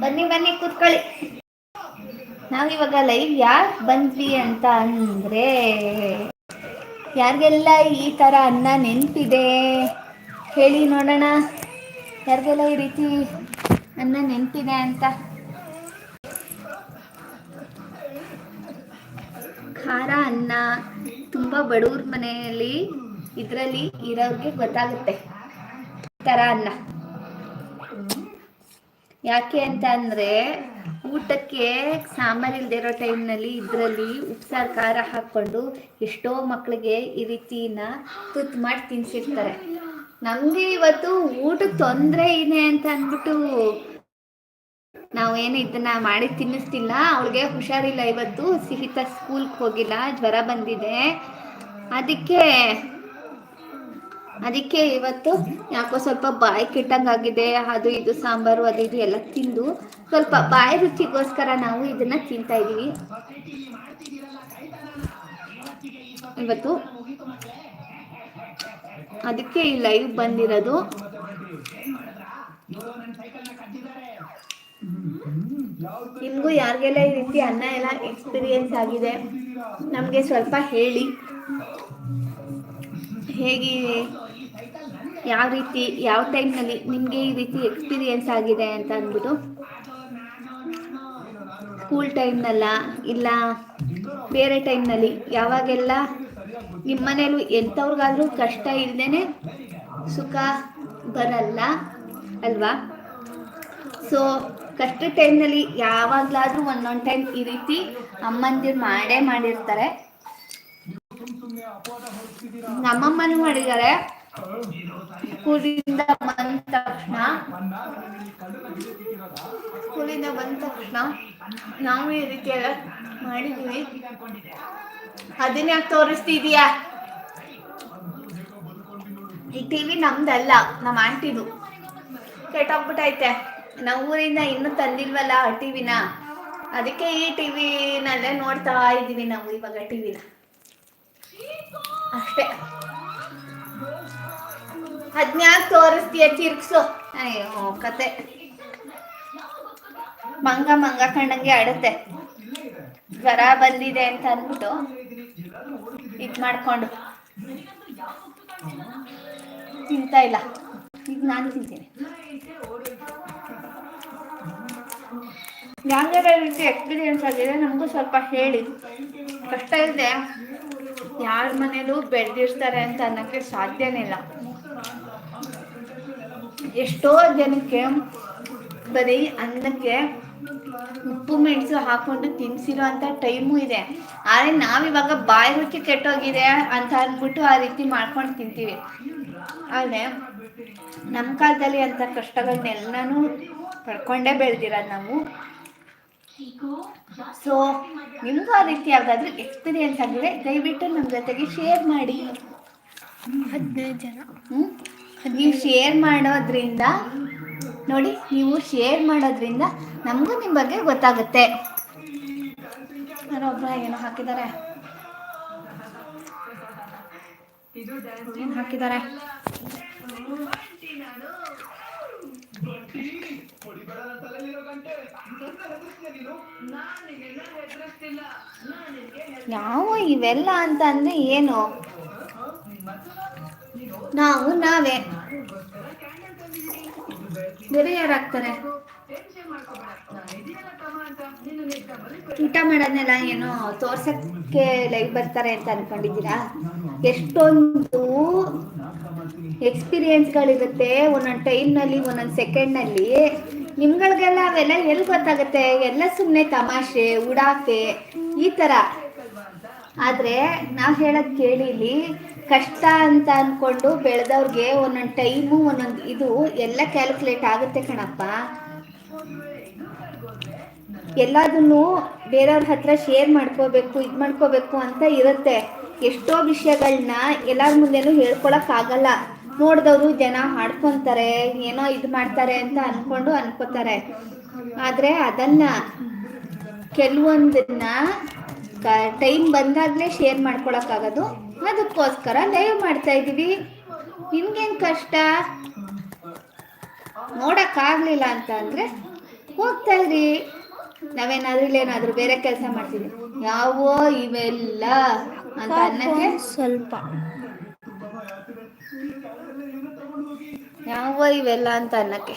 ಬನ್ನಿ ಬನ್ನಿ, ಕೂತ್ಕೊಳ್ಳಿ. ನಾವಿವಾಗ ಲೈವ್ ಯಾಕೆ ಬಂದ್ವಿ ಅಂತ ಅಂದ್ರೆ ಯಾರಿಗೆಲ್ಲ ಈ ಥರ ಅನ್ನ ನೆನಪಿದೆ? ಹೇಳಿ ನೋಡೋಣ. ಯಾರಿಗೆಲ್ಲ ಈ ರೀತಿ ಅನ್ನ ನೆನಪಿದೆ ಅಂತ? ಖಾರ ಅನ್ನ ತುಂಬ ಬಡವ್ರ ಮನೆಯಲ್ಲಿ ಇದರಲ್ಲಿ ಇರೋರಿಗೆ ಗೊತ್ತಾಗುತ್ತೆ. ಈ ಥರ ಅನ್ನ. ಯಾಕೆ ಅಂತ ಅಂದರೆ ಊಟಕ್ಕೆ ಸಾಂಬಾರು ಇಲ್ಲದೆ ಇರೋ ಟೈಮ್ನಲ್ಲಿ ಇದರಲ್ಲಿ ಉಪ್ಸಾರು ಖಾರ ಹಾಕ್ಕೊಂಡು ಎಷ್ಟೋ ಮಕ್ಕಳಿಗೆ ಈ ರೀತಿನ ತುತ್ತು ಮಾಡಿ ತಿನ್ಸಿರ್ತಾರೆ. ನಮಗೆ ಇವತ್ತು ಊಟ ತೊಂದರೆ ಇದೆ ಅಂತ ಅಂದ್ಬಿಟ್ಟು ನಾವೇನು ಇದನ್ನ ಮಾಡಿ ತಿನ್ನಿಸ್ತಿಲ್ಲ. ಅವಳಿಗೆ ಹುಷಾರಿಲ್ಲ ಇವತ್ತು. ಸಿಹಿತ ಸ್ಕೂಲ್ಗೆ ಹೋಗಿಲ್ಲ. ಜ್ವರ ಬಂದಿದೆ. ಅದಕ್ಕೆ ಅದಕ್ಕೆ ಇವತ್ತು ಯಾಕೋ ಸ್ವಲ್ಪ ಬಾಯಿ ಕೆಟ್ಟಂಗಾಗಿದೆ, ಅದು ಇದು ಸಾಂಬಾರು, ಅದು ಇದು ಎಲ್ಲ ತಿಂದು ಸ್ವಲ್ಪ ಬಾಯಿ ರುಚಿಗೋಸ್ಕರ ನಾವು ಇದನ್ನ ತಿಂತಾ ಇದೀವಿ. ಇವತ್ತು ಅದಕ್ಕೆ ಈ ಲೈವ್ ಬಂದಿರೋದು. ನಿಮಗೂ ಯಾರಿಗೆಲ್ಲ ಈ ರೀತಿ ಅನ್ನ ಎಲ್ಲ ಎಕ್ಸ್ಪೀರಿಯನ್ಸ್ ಆಗಿದೆ, ನಮಗೆ ಸ್ವಲ್ಪ ಹೇಳಿ. ಹೇಗೆ ಯಾವ ರೀತಿ, ಯಾವ ಟೈಮ್ನಲ್ಲಿ ನಿಮಗೆ ಈ ರೀತಿ ಎಕ್ಸ್ಪೀರಿಯೆನ್ಸ್ ಆಗಿದೆ ಅಂತ ಅಂದ್ಬಿಟ್ಟು? ಸ್ಕೂಲ್ ಟೈಮ್ನಲ್ಲ ಇಲ್ಲ, ಬೇರೆ ಟೈಮ್ನಲ್ಲಿ ಯಾವಾಗೆಲ್ಲ ನಿಮ್ಮ ಮನೇಲೂ ಎಂಥವ್ರಿಗಾದ್ರೂ ಕಷ್ಟ ಇಲ್ಲದೇ ಸುಖ ಬರಲ್ಲ ಅಲ್ವಾ? ಸೊ ಕಷ್ಟ ಟೈಮ್ನಲ್ಲಿ ಯಾವಾಗಲಾದರೂ ಒಂದೊಂದು ಟೈಮ್ ಈ ರೀತಿ ಅಮ್ಮಂದಿರು ಮಾಡೇ ಮಾಡಿರ್ತಾರೆ. ನಮ್ಮಮ್ಮನೂ ಮಾಡಿದ್ದಾರೆ. ಸ್ಕೂಲಿಂದ ಬಂದ ತಕ್ಷಣ ಸ್ಕೂಲಿಂದ ಬಂದ ತಕ್ಷಣ ನಾವು ಈ ರೀತಿ ಎಲ್ಲ ಮಾಡಿದ್ವಿ ಅದನ್ನ ಯಾಕೆ ತೋರಿಸ್ತಿದೀಯಾ? ಈ ಟಿವಿ ನಮ್ದಲ್ಲ, ನಮ್ಮ ಆಂಟಿದು. ಕೆಟ್ಟೋಗ್ಬಿಟ್ಟೈತೆ ನಮ್ಮ ಊರಿಂದ ಇನ್ನೂ ತಂದಿಲ್ವಲ್ಲ ಆ ಟಿವಿನ? ಅದಕ್ಕೆ ಈ ಟಿವಿನಲ್ಲೇ ನೋಡ್ತಾ ಇದ್ದೀವಿ ನಾವು ಇವಾಗ ಟಿವಿನ. ಅಷ್ಟೇ. ಅದ್ನ್ಯಾಕ್ ತೋರಿಸ್ತೀಯ ಚಿರ್ಕ್ಸು? ಅಯ್ಯೋ ಕತೆ. ಮಂಗ ಮಂಗ ಕಂಡಂಗೆ ಆಡುತ್ತೆ. ಜ್ವರ ಬಂದಿದೆ ಅಂತ ಅಂದ್ಬಿಟ್ಟು ಇದ್ ಮಾಡ್ಕೊಂಡು. ತಿಂತಾ ಇಲ್ಲ. ಈಗ ನಾನು ತಿಂತೀನಿ. ಯಾವ್ದಾರ ರೀತಿ ಎಕ್ಸ್ಪೀರಿಯನ್ಸ್ ಆಗಿದೆ. ನಮಗೂ ಸ್ವಲ್ಪ ಹೇಳಿ. ಕಷ್ಟ ಇದೆ. ಯಾರ ಮನೇಲೂ ಬೆಳೆದಿರ್ತಾರೆ ಅಂತ ಅನ್ನೋಕ್ಕೆ ಸಾಧ್ಯನೇ ಇಲ್ಲ. ಎಷ್ಟೋ ಜನಕ್ಕೆ ಬರೀ ಅನ್ನಕ್ಕೆ ಉಪ್ಪು ಮೆಣಸು ಹಾಕೊಂಡು ತಿನ್ಸಿರೋ ಅಂತ ಟೈಮು ಇದೆ. ಆದರೆ ನಾವಿವಾಗ ಬಾಯಿ ರುಚಿ ಕೆಟ್ಟೋಗಿದೆ ಅಂತ ಅಂದ್ಬಿಟ್ಟು ಆ ರೀತಿ ಮಾಡ್ಕೊಂಡು ತಿಂತೀವಿ. ಆದರೆ ನಮ್ಮ ಕಾಲದಲ್ಲಿ ಅಂಥ ಕಷ್ಟಗಳನ್ನೆಲ್ಲನೂ ಪಡ್ಕೊಂಡೇ ಬೆಳೆದಿರೋದು ನಾವು. ಸೊ ನಿಮಗೂ ಆ ರೀತಿ ಯಾವುದಾದ್ರೂ ಎಕ್ಸ್ಪೀರಿಯನ್ಸ್ ಆಗಿದೆ? ದಯವಿಟ್ಟು ನಮ್ಮ ಜೊತೆಗೆ ಶೇರ್ ಮಾಡಿ. ಹದಿನೈದು ಜನ. ಹ್ಮ್? ನೀವು ಶೇರ್ ಮಾಡೋದ್ರಿಂದ, ನೋಡಿ, ನೀವು ಶೇರ್ ಮಾಡೋದ್ರಿಂದ ನಮಗೂ ನಿಮ್ಮ ಬಗ್ಗೆ ಗೊತ್ತಾಗುತ್ತೆ. ಯಾರೊಬ್ಬ ಏನೋ ಹಾಕಿದ್ದಾರೆ. ಏನು ಹಾಕಿದ್ದಾರೆ? ಯಾವ ಇವೆಲ್ಲ ಅಂತ ಅಂದ್ರೆ ಏನು? ನಾವು ನಾವೇ. ಬೇರೆ ಯಾರಾಗ್ತಾರೆ ಊಟ ಮಾಡೋದನ್ನೆಲ್ಲ ಏನು ತೋರ್ಸಕ್ಕೆ ಲೈವ್ ಬರ್ತಾರೆ ಅಂತ ಅನ್ಕೊಂಡಿದ್ದೀರಾ? ಎಷ್ಟೊಂದು ಎಕ್ಸ್ಪೀರಿಯನ್ಸ್ಗಳಿರುತ್ತೆ ಒಂದೊಂದು ಟೈಮ್ನಲ್ಲಿ ಒಂದೊಂದು ಸೆಕೆಂಡ್ನಲ್ಲಿ ನಿಮ್ಗಳಿಗೆಲ್ಲ ಅವೆಲ್ಲ ಎಲ್ಲಿ ಗೊತ್ತಾಗುತ್ತೆ? ಎಲ್ಲ ಸುಮ್ಮನೆ ತಮಾಷೆ, ಉಡಾಫೆ, ಈ ಥರ ಆದರೆ ನಾವು ಹೇಳೋದು ಕೇಳಿ ಇಲ್ಲಿ ಕಷ್ಟ ಅಂತ ಅಂದ್ಕೊಂಡು ಬೆಳೆದವ್ರಿಗೆ ಒಂದೊಂದು ಟೈಮು ಒಂದೊಂದು ಇದು ಎಲ್ಲ ಕ್ಯಾಲ್ಕುಲೇಟ್ ಆಗುತ್ತೆ ಕಣಪ್ಪ. ಎಲ್ಲದನ್ನು ಬೇರೆಯವ್ರ ಹತ್ರ ಶೇರ್ ಮಾಡ್ಕೋಬೇಕು, ಇದು ಮಾಡ್ಕೋಬೇಕು ಅಂತ ಇರುತ್ತೆ. ಎಷ್ಟೋ ವಿಷಯಗಳನ್ನ ಎಲ್ಲರ ಮುಂದೆನೂ ಹೇಳ್ಕೊಳಕ್ಕಾಗಲ್ಲ ನೋಡಿದವರು ಜನ ಹಾಡ್ಕೊತಾರೆ, ಏನೋ ಇದು ಮಾಡ್ತಾರೆ ಅಂತ ಅಂದ್ಕೊಂಡು ಅನ್ಕೋತಾರೆ. ಆದರೆ ಅದನ್ನು ಕೆಲವೊಂದನ್ನ ಟೈಮ್ ಬಂದಾಗಲೇ ಶೇರ್ ಮಾಡ್ಕೊಳಕ್ಕಾಗೋದು ಅದಕ್ಕೋಸ್ಕರ ಲೈವ್ ಮಾಡ್ತಾ ಇದ್ದೀವಿ. ನಿಮ್ಗೇನು ಕಷ್ಟ? ನೋಡೋಕ್ಕಾಗಲಿಲ್ಲ ಅಂತ ಅಂದರೆ ಹೋಗ್ತಾ ಇರಿ ನಾವೇನಾದ್ರೂ ಇಲ್ಲೇನಾದ್ರೂ ಬೇರೆ ಕೆಲಸ ಮಾಡ್ತೀವಿ. ಯಾವ ಇವೆಲ್ಲ ಅಂತ ಅನ್ನಕ್ಕೆ ಸ್ವಲ್ಪ. ಯಾವ ಇವೆಲ್ಲ ಅಂತ ಅನ್ನಕ್ಕೆ.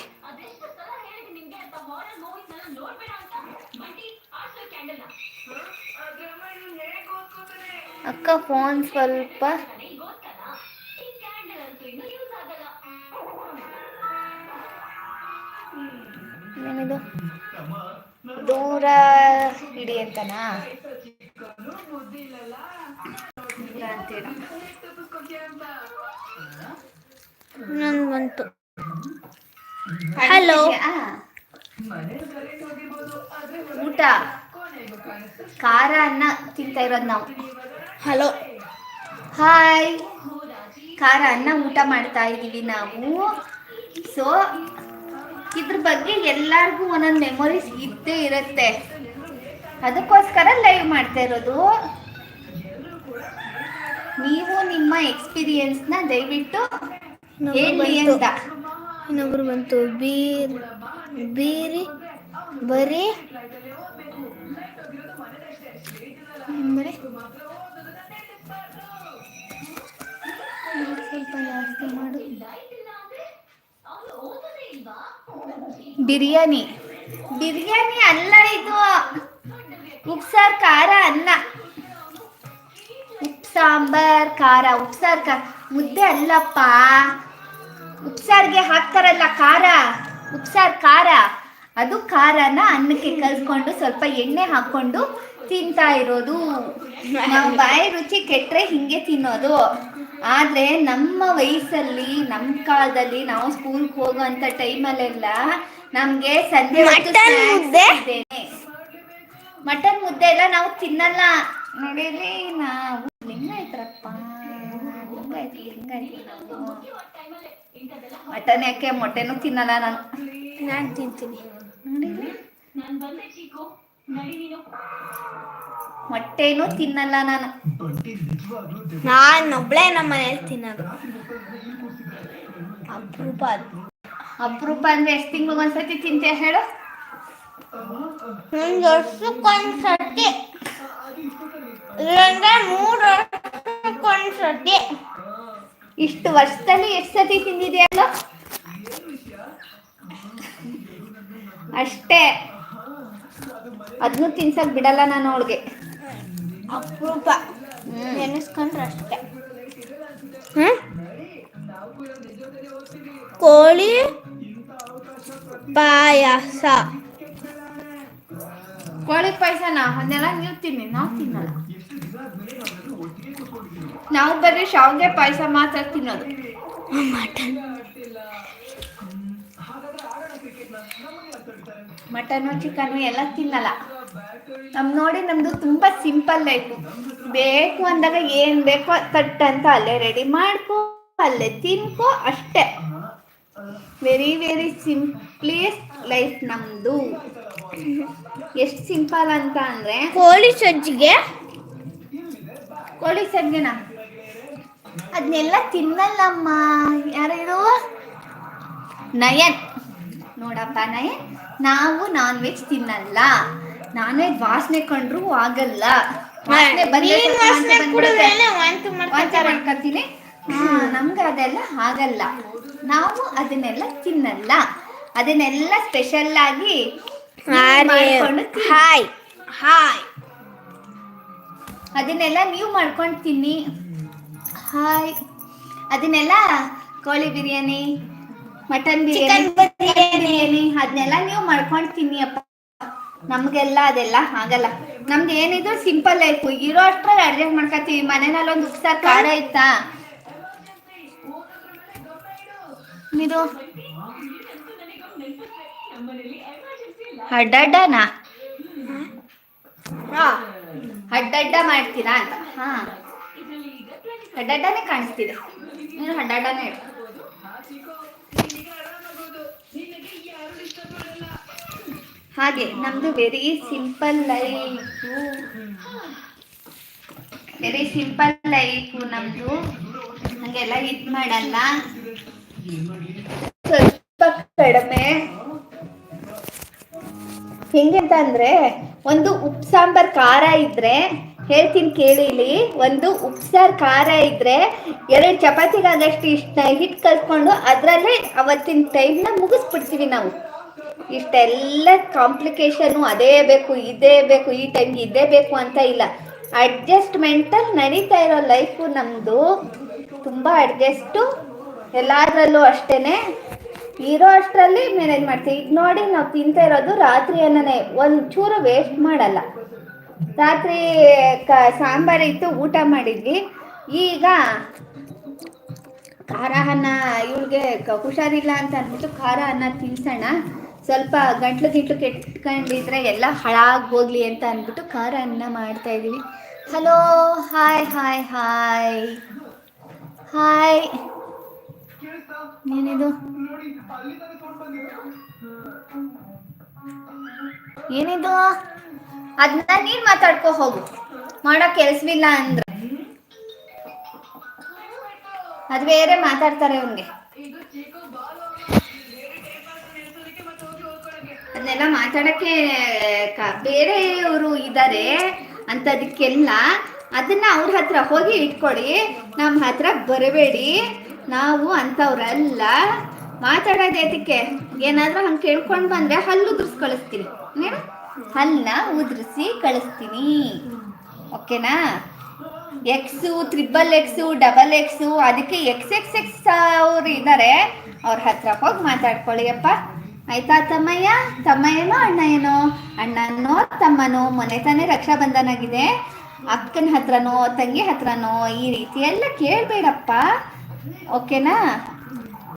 ಅಕ್ಕ ಫೋನ್ ಸ್ವಲ್ಪ ಏನಿದು? ದೂರ ಇಡಿ ಅಂತನಾ? ನನ್ ಬಂತು. ಹಲೋ. ಊಟ. ಖಾರ ಅನ್ನ ತಿಂತಾ ಇರೋದು ನಾವು. ಹಲೋ. ಹಾಯ್ ಖಾರ ಅನ್ನ ಊಟ ಮಾಡ್ತಾ ಇದ್ದೀವಿ ನಾವು. ಸೊ ಇದ್ರ ಬಗ್ಗೆ ಎಲ್ಲರಿಗೂ ಒಂದೊಂದು ಮೆಮೊರೀಸ್ ಇದ್ದೇ ಇರುತ್ತೆ. ಅದಕ್ಕೋಸ್ಕರ ಲೈವ್ ಮಾಡ್ತಾ ಇರೋದು. ನೀವು ನಿಮ್ಮ ಎಕ್ಸ್ಪೀರಿಯನ್ಸ್ನ ದಯವಿಟ್ಟು ಹೇಳಿ ಅಂತ. ಇನ್ನೊಬ್ರು ಬಂತು. ಬೀರ್ ಬೀರಿ ಬರೀ. ಬರೀ ಬಿರಿಯಾನಿ. ಬಿರಿಯಾನಿ ಅಲ್ಲ ಇದು. ಉಪ್ಸಾರ್, ಖಾರ, ಅನ್ನ. ಉಪ್ ಸಾಂಬಾರ್, ಖಾರ, ಉಪ್ಸಾರ್, ಖಾರ. ಮುದ್ದೆ ಅಲ್ಲಪ್ಪ. ಉಪ್ಸಾರ್ಗೆ ಹಾಕ್ತಾರಲ್ಲ ಖಾರ. ಉಪ್ಸಾರ್, ಖಾರ. ಅದು ಖಾರನ ಅನ್ನಕ್ಕೆ ಕಲ್ಸ್ಕೊಂಡು ಸ್ವಲ್ಪ ಎಣ್ಣೆ ಹಾಕೊಂಡು ತಿಂತಾ ಇರೋದು. ನಮ್ಮ ಬಾಯಿ ರುಚಿ ಕೆಟ್ಟರೆ ಹಿಂಗೆ ತಿನ್ನೋದು. ಆದ್ರೆ ನಮ್ಮ ವಯಸ್ಸಲ್ಲಿ ನಮ್ಮ ಕಾಲದಲ್ಲಿ ನಾವು ಸ್ಕೂಲ್ಗೆ ಹೋಗುವಂತ ಟೈಮಲ್ಲೆಲ್ಲ ನಮ್ಗೆ ಸಂಜೆ ಮಟನ್ ಮುದ್ದೆ? ಇದೇನೆ. ಮಟನ್ ಮುದ್ದೆ ಎಲ್ಲ ನಾವು ತಿನ್ನಲ್ಲ. ನೋಡಿರಿ ನಾವು ಲಿಂಗಾಯ್ತ್ರಪ್ಪ ಲಿಂಗಾಯ್ತು ಲಿಂಗಾಯ್ತು ನಾವು ಮಟನ್ ಯಾಕೆ ಮೊಟ್ಟೆನೂ ತಿನ್ನಲ್ಲ ನಾನು. ನಾನು ತಿಂತೀನಿ. ನೋಡಿರಿ ಮೊಟ್ಟೆನೂ ತಿನ್ನಲ್ಲ ನಾನು. ನಾನು ಒಬ್ಳೆ ನಮ್ಮ ಮನೇಲಿ ತಿನ್ನೋದು. ಅಪರೂಪ. ಅಪರೂಪ ಅಂದ್ರೆ ಎಷ್ಟು ತಿಂಗ್ಳಿಗೆ ಒಂದ್ಸತಿ ತಿಂತೆ ಹೇಳು? ವರ್ಷಕ್ಕೊಂದ್ಸತಿ ಇಲ್ಲಂದ್ರೆ ಮೂರು ವರ್ಷಕ್ಕೊಂದ್ಸತಿ ಇಷ್ಟು ವರ್ಷದಲ್ಲಿ ಎಷ್ಟು ಸತಿ ತಿಂದಿದ್ಯಲ್ಲ? ಅಷ್ಟೇ. ಅದನ್ನು ತಿನ್ಸಕ್ ಬಿಡಲ್ಲ ನಾನು ಅವಳಿಗೆ. ಅಪರೂಪ. ನೆನೆಸ್ಕೊಂಡ್ರೆ ಅಷ್ಟೇ. ಕೋಳಿ ಪಾಯಸ. ಕೋಳಿ ಪಾಯಸನ? ಅದನ್ನೆಲ್ಲ ನೀವು ತಿನ್ನಿ ನಾವು ತಿನ್ನಲ್ಲ. ನಾವು ಬರೀ ಶಾವಿಗೆ ಪಾಯಸ ಮಾತ್ರ ತಿನ್ನೋದು. ಮಟನ್. ಮಟನು ಚಿಕನು ಎಲ್ಲ ತಿನ್ನಲ್ಲ. ನಮ್ ನೋಡಿ ನಮ್ದು ತುಂಬಾ ಸಿಂಪಲ್ ಲೈಫು ಬೇಕು ಅಂದಾಗ ಏನ್ ಬೇಕೋ ತಟ್ ಅಂತ ಅಲ್ಲೇ ರೆಡಿ ಮಾಡ್ಕೋ ಅಲ್ಲೇ ತಿನ್ಕೋ ಅಷ್ಟೇ. ವೆರಿ ವೆರಿ ಸಿಂಪ್ಲಿಯಸ್ಟ್ ಲೈಫ್ ನಮ್ದು. ಎಷ್ಟು ಸಿಂಪಲ್ ಅಂತ ಅಂದ್ರೆ ಕೋಳಿ ಸಜ್ಜಿಗೆ? ಕೋಳಿ ಸಜ್ಜನ? ಅದನ್ನೆಲ್ಲ ತಿನ್ನಲ್ಲಮ್ಮ. ಯಾರು ನಯನ್. ನೋಡಪ್ಪ ನಯನ್ ನಾವು ನಾನ್ ವೆಜ್ ತಿನ್ನಲ್ಲ. ನಾನ್ ವೆಜ್ ವಾಸನೆ ಕಂಡ್ರು ಆಗಲ್ಲ. ವಾಸನೆ ಬಂದ್ರೆ ಹಾ ನಮ್ಗೆ ಅದೆಲ್ಲ ಆಗಲ್ಲ. ನಾವು ಅದನ್ನೆಲ್ಲ ತಿನ್ನಲ್ಲ. ಅದನ್ನೆಲ್ಲ ಸ್ಪೆಷಲ್ ಆಗಿ ಹಾಯ್. ಹಾಯ್. ಅದನ್ನೆಲ್ಲ ನೀವು ಮಾಡ್ಕೊಂಡು ತಿನ್ನಿ. ಹಾಯ್. ಅದನ್ನೆಲ್ಲ ಕೋಳಿ ಬಿರಿಯಾನಿ ಮಟನ್ ಬಿರಿಯಾನಿ. ಬಿರಿಯಾನಿ ಅದನ್ನೆಲ್ಲ ನೀವು ಮಾಡ್ಕೊಂಡು ತಿನ್ನಿ ಅಪ್ಪ. ನಮ್ಗೆಲ್ಲ ಅದೆಲ್ಲ ಆಗಲ್ಲ. ನಮ್ದು ಏನಿದ್ರು ಸಿಂಪಲ್ ಲೈಫ್ ಇರೋ ಅಷ್ಟ್ರಲ್ಲಿ ಅಡ್ಜಸ್ಟ್ ಮಾಡ್ಕೊತೀವಿ ಮನೆಯಲ್ಲಿ ಒಂದು ಉಪ್ಸಾರ್ ಖಾರ ಇತ್ತಾ. ಇದು ಅಡ್ಡಡ್ಡನಾ? ಅಡ್ಡಡ್ಡ ಮಾಡ್ತೀರಾ ಅಂತ. ಹಾ. ಅಡ್ಡಡ್ಡನೇ ಕಾಣಿಸ್ತಿದೆ. ನೀನು ಅಡ್ಡಡ್ಡನೇ ಹಾಗೆ, ನಮ್ದು very simple life very simple life ನಮ್ದು. ಹಂಗೆಲ್ಲ ಇದ್ ಮಾಡಲ್ಲ. ಸ್ವಲ್ಪ ಕಡಿಮೆ. ಹೆಂಗೆ ಅಂತ ಅಂದ್ರೆ, ಒಂದು ಉಪ್ಪು ಸಾಂಬಾರ್ ಖಾರ ಇದ್ರೆ, ಹೇಳ್ತೀನಿ ಕೇಳಿಲಿ ಒಂದು ಉಪ್ಸಾರ್ ಖಾರ ಇದ್ರೆ, ಎರಡು ಚಪಾತಿಗಾಗಷ್ಟು ಇಷ್ಟ ಹಿಟ್ಟು ಕಲ್ತ್ಕೊಂಡು ಅದರಲ್ಲೇ ಅವತ್ತಿನ ಟೈಮ್ನ ಮುಗಿಸ್ಬಿಡ್ತೀವಿ ನಾವು. ಇಷ್ಟೆಲ್ಲ ಕಾಂಪ್ಲಿಕೇಶನು ಅದೇ ಬೇಕು, ಇದೇ ಬೇಕು, ಈ ಟೈಮ್ಗೆ ಇದೇ ಬೇಕು ಅಂತ ಇಲ್ಲ. ಅಡ್ಜಸ್ಟ್ಮೆಂಟಲ್ಲಿ ನಡೀತಾ ಇರೋ ಲೈಫು ನಮ್ಮದು ತುಂಬ ಅಡ್ಜಸ್ಟು ಎಲ್ಲದರಲ್ಲೂ ಅಷ್ಟೇ ಇರೋ ಅಷ್ಟರಲ್ಲಿ ಮ್ಯಾನೇಜ್ ಮಾಡ್ತೀವಿ. ಈಗ ನೋಡಿ ನಾವು ತಿಂತಾ ಇರೋದು ರಾತ್ರಿ ಅನ್ನನೇ. ಒಂದು ಚೂರು ವೇಸ್ಟ್ ಮಾಡಲ್ಲ. ರಾತ್ರಿ ಕ, ಸಾಂಬಾರು ಇತ್ತು, ಊಟ ಮಾಡಿದ್ವಿ. ಈಗ ಖಾರ ಅನ್ನ, ಇವಳಿಗೆ ಹುಷಾರಿಲ್ಲ ಅಂತ ಅಂದ್ಬಿಟ್ಟು ಖಾರ ಅನ್ನ ತಿನ್ಸೋಣ. ಸ್ವಲ್ಪ ಗಂಟ್ಲು ಗಿಂಟ್ಲು ಕೆಟ್ಕೊಂಡಿದ್ರೆ ಎಲ್ಲ ಹಾಳಾಗಿ ಹೋಗ್ಲಿ ಅಂತ ಅಂದ್ಬಿಟ್ಟು ಖಾರ ಅನ್ನ ಮಾಡ್ತಾ ಇದೀವಿ hello, hi hi hi. Hi. ಏನಿದು? ಏನಿದು? ಅದನ್ನ ನೀನ್ ಮಾತಾಡ್ಕೋ ಹೋಗು. ಮಾಡೋ ಕೆಲ್ಸವಿಲ್ಲ ಅಂದ್ರೆ. ಅದು ಬೇರೆ ಮಾತಾಡ್ತಾರೆ ಅವ್ನಿಗೆ ಅದನ್ನೆಲ್ಲ ಮಾತಾಡಕ್ಕೆ ಬೇರೆ ಬೇರೆಯವರು ಇದ್ದಾರೆ ಅಂತದಕ್ಕೆಲ್ಲ ಅದನ್ನ ಅವ್ರ ಹತ್ರ ಹೋಗಿ ಇಟ್ಕೊಳ್ಳಿ ನಮ್ಮ ಹತ್ರ ಬರಬೇಡಿ. ನಾವು ಅಂಥವ್ರಲ್ಲ ಅದಕ್ಕೆ ಏನಾದ್ರೂ ಹಂಗೆ ಕೇಳ್ಕೊಂಡು ಬಂದ್ರೆ ಹಲ್ಲು ಉದ್ರಿಸ್ ಕಳಿಸ್ತೀನಿ. ಹಲ್ಲ ಉದುರಿಸಿ ಕಳಿಸ್ತೀನಿ. ಓಕೆನಾ? X triple X double X ಅದಕ್ಕೆ ಎಕ್ಸ್ ಎಕ್ಸ್ ಎಕ್ಸ್ ಅವ್ರು ಇದ್ದಾರೆ ಅವ್ರ ಹತ್ರ ಹೋಗಿ ಮಾತಾಡ್ಕೊಳ್ಳಿ ಅಪ್ಪ. ಆಯ್ತಾ ತಮ್ಮಯ್ಯ? ತಮ್ಮಯ್ಯನೋ ಅಣ್ಣ ಏನೋ ಅಣ್ಣನೋ, ತಮ್ಮನೋ? ಮೊನ್ನೆ ತಾನೇ ರಕ್ಷಾಬಂಧನ ಆಗಿದೆ ಅಕ್ಕನ ಹತ್ರನೋ, ತಂಗಿ ಹತ್ರನೋ, ಈ ರೀತಿ ಎಲ್ಲ ಕೇಳಬೇಡಪ್ಪ. ಓಕೆನಾ?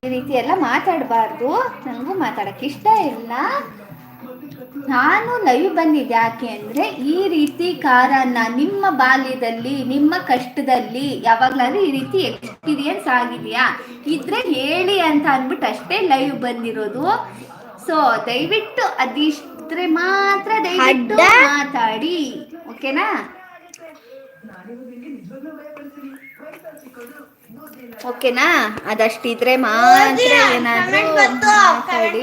ಈ ರೀತಿ ಎಲ್ಲ ಮಾತಾಡಬಾರ್ದು. ನನಗೂ ಮಾತಾಡಕ್ಕೆ ಇಷ್ಟ ಇಲ್ಲ. ನಾನು ಲೈವ್ ಬಂದಿದ್ದೆ ಯಾಕೆ ಅಂದರೆ, ಈ ರೀತಿ ಕಾರನ್ನ ನಿಮ್ಮ ಬಾಲ್ಯದಲ್ಲಿ, ನಿಮ್ಮ ಕಷ್ಟದಲ್ಲಿ ಯಾವಾಗಲಾದ್ರೂ ಈ ರೀತಿ ಎಕ್ಸ್ಪೀರಿಯನ್ಸ್ ಆಗಿದೆಯಾ? ಇದ್ರೆ ಹೇಳಿ ಅಂತ ಅಂದ್ಬಿಟ್ಟು ಅಷ್ಟೇ ಲೈವ್ ಬಂದಿರೋದು. ಸೊ ದಯವಿಟ್ಟು ಅದಿಷ್ಟ್ರೆ ಮಾತ್ರ ದಯವಿಟ್ಟು ಮಾತಾಡಿ. ಓಕೆನಾ ಓಕೆನಾ ಅದಷ್ಟಿದ್ರೆ ಮಾತ್ರ ಏನಾದ್ರೂ ಮಾತಾಡಿ.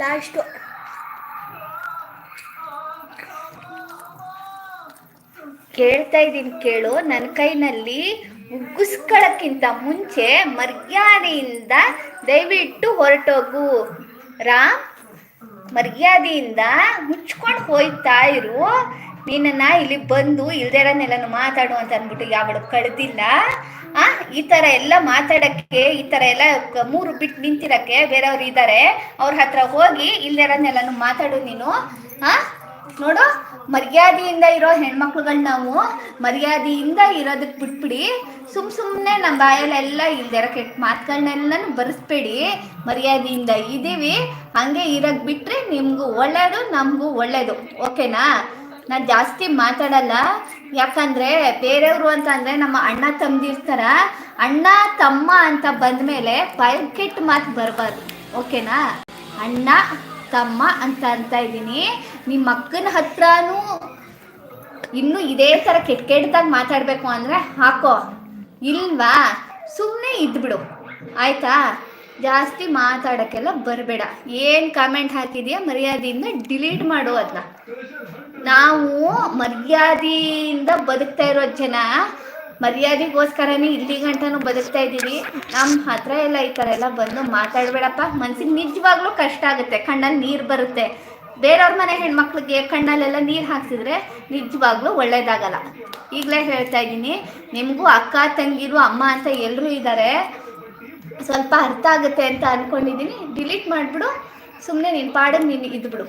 ಲಾಸ್ಟು ಕೇಳ್ತಾ ಇದ್ದೀನಿ ಕೇಳು. ನನ್ನ ಕೈನಲ್ಲಿ ಮುಗ್ಗಿಸ್ಕೊಳ್ಳೋಕ್ಕಿಂತ ಮುಂಚೆ ಮರ್ಯಾದೆಯಿಂದ ದಯವಿಟ್ಟು ಹೊರಟೋಗು. ರಾಮ್, ಮರ್ಯಾದೆಯಿಂದ ಮುಚ್ಕೊಂಡು ಹೋಯ್ತಾ ಇರು. ನಿನ್ನನ್ನ ಇಲ್ಲಿ ಬಂದು ಇಲ್ದೇರನ್ನೆಲ್ಲನೂ ಮಾತಾಡು ಅಂತ ಅಂದ್ಬಿಟ್ಟು ಯಾವಳು ಕಳೆದಿಲ್ಲ. ಆ, ಈ ಥರ ಎಲ್ಲ ಮಾತಾಡಕ್ಕೆ, ಈ ಥರ ಎಲ್ಲ ಮೂರು ಬಿಟ್ಟು ನಿಂತಿರಕ್ಕೆ ಬೇರೆಯವ್ರು ಇದ್ದಾರೆ ಅವ್ರ ಹತ್ರ ಹೋಗಿ ಇಲ್ದೇರನ್ನೆಲ್ಲನೂ ಮಾತಾಡು ನೀನು. ಆ ನೋಡು, ಮರ್ಯಾದೆಯಿಂದ ಇರೋ ಹೆಣ್ಮಕ್ಳುಗಳ್ ನಾವು ಮರ್ಯಾದೆಯಿಂದ ಇರೋದಕ್ಕೆ ಬಿಟ್ಬಿಡಿ. ಸುಮ್ ಸುಮ್ಮನೆ ನಮ್ಮ ಬಾಯಲ್ಲೆಲ್ಲ ಇಲ್ದಿರ ಕೆಟ್ಟ ಮಾತುಗಳನ್ನೆಲ್ಲನೂ ಬರೆಸ್ಬೇಡಿ. ಮರ್ಯಾದೆಯಿಂದ ಇದ್ದೀವಿ ಹಂಗೆ ಇರೋದು ಬಿಟ್ಟರೆ ನಿಮಗೂ ಒಳ್ಳೆಯದು ನಮಗೂ ಒಳ್ಳೆಯದು ಓಕೆನಾ? ನಾನು ಜಾಸ್ತಿ ಮಾತಾಡಲ್ಲ. ಯಾಕಂದರೆ ಬೇರೆಯವರು ಅಂತ ಅಂದರೆ ನಮ್ಮ ಅಣ್ಣ ತಮ್ಮದಿರ್ತಾರ ಅಣ್ಣ, ತಮ್ಮ ಅಂತ ಬಂದ ಮೇಲೆ ಕೆಟ್ಟ ಮಾತು ಬರಬಾರ್ದು. ಓಕೆನಾ? ಅಣ್ಣ, ತಮ್ಮ ಅಂತ ಅಂತ ಇದ್ದೀನಿ. ನಿಮ್ಮ ಅಕ್ಕನ ಹತ್ರನೂ ಇನ್ನು ಇದೇ ಥರ ಕೆಟ್ಟ ಕೆಟ್ಟದಾಗ ಮಾತಾಡಬೇಕು ಅಂದರೆ ಹಾಕೋ. ಇಲ್ವಾ? ಸುಮ್ಮನೆ ಇದ್ಬಿಡು ಆಯ್ತಾ? ಜಾಸ್ತಿ ಮಾತಾಡೋಕ್ಕೆಲ್ಲ ಬರಬೇಡ. ಏನು ಕಾಮೆಂಟ್ ಹಾಕಿದೆಯಾ? ಮರ್ಯಾದೆಯಿಂದ ಡಿಲೀಟ್ ಮಾಡು ಅದನ್ನ ನಾವು ಮರ್ಯಾದೆಯಿಂದ ಬದುಕ್ತಾ ಇರೋ ಜನ, ಮರ್ಯಾದೆಗೋಸ್ಕರನೇ ಇಲ್ಲಿ ಗಂಟನೂ ಬದುಕ್ತಾ ಇದ್ದೀವಿ. ನಮ್ಮ ಹತ್ರ ಎಲ್ಲ ಈ ಥರ ಎಲ್ಲ ಬಂದು ಮಾತಾಡಬೇಡಪ್ಪ. ಮನ್ಸಿಗೆ ನಿಜವಾಗ್ಲೂ ಕಷ್ಟ ಆಗುತ್ತೆ. ಕಣ್ಣಲ್ಲಿ ನೀರು ಬರುತ್ತೆ. ಬೇರೆಯವ್ರ ಮನೆ ಹೆಣ್ಮಕ್ಳಿಗೆ ಕಣ್ಣಲ್ಲೆಲ್ಲ ನೀರು ಹಾಕ್ಸಿದ್ರೆ ನಿಜವಾಗ್ಲೂ ಒಳ್ಳೇದಾಗಲ್ಲ. ಈಗಲೇ ಹೇಳ್ತಾ ಇದ್ದೀನಿ ನಿಮಗೂ ಅಕ್ಕ ತಂಗಿರು ಅಮ್ಮ ಅಂತ ಎಲ್ಲರೂ ಇದ್ದಾರೆ ಸ್ವಲ್ಪ ಅರ್ಥ ಆಗುತ್ತೆ ಅಂತ ಅಂದ್ಕೊಂಡಿದ್ದೀನಿ ಡಿಲೀಟ್ ಮಾಡಿಬಿಡು. ಸುಮ್ಮನೆ ನಿನ್ನ ಪಾಡಿಗೆ ನೀನು ಇದ್ಬಿಡು.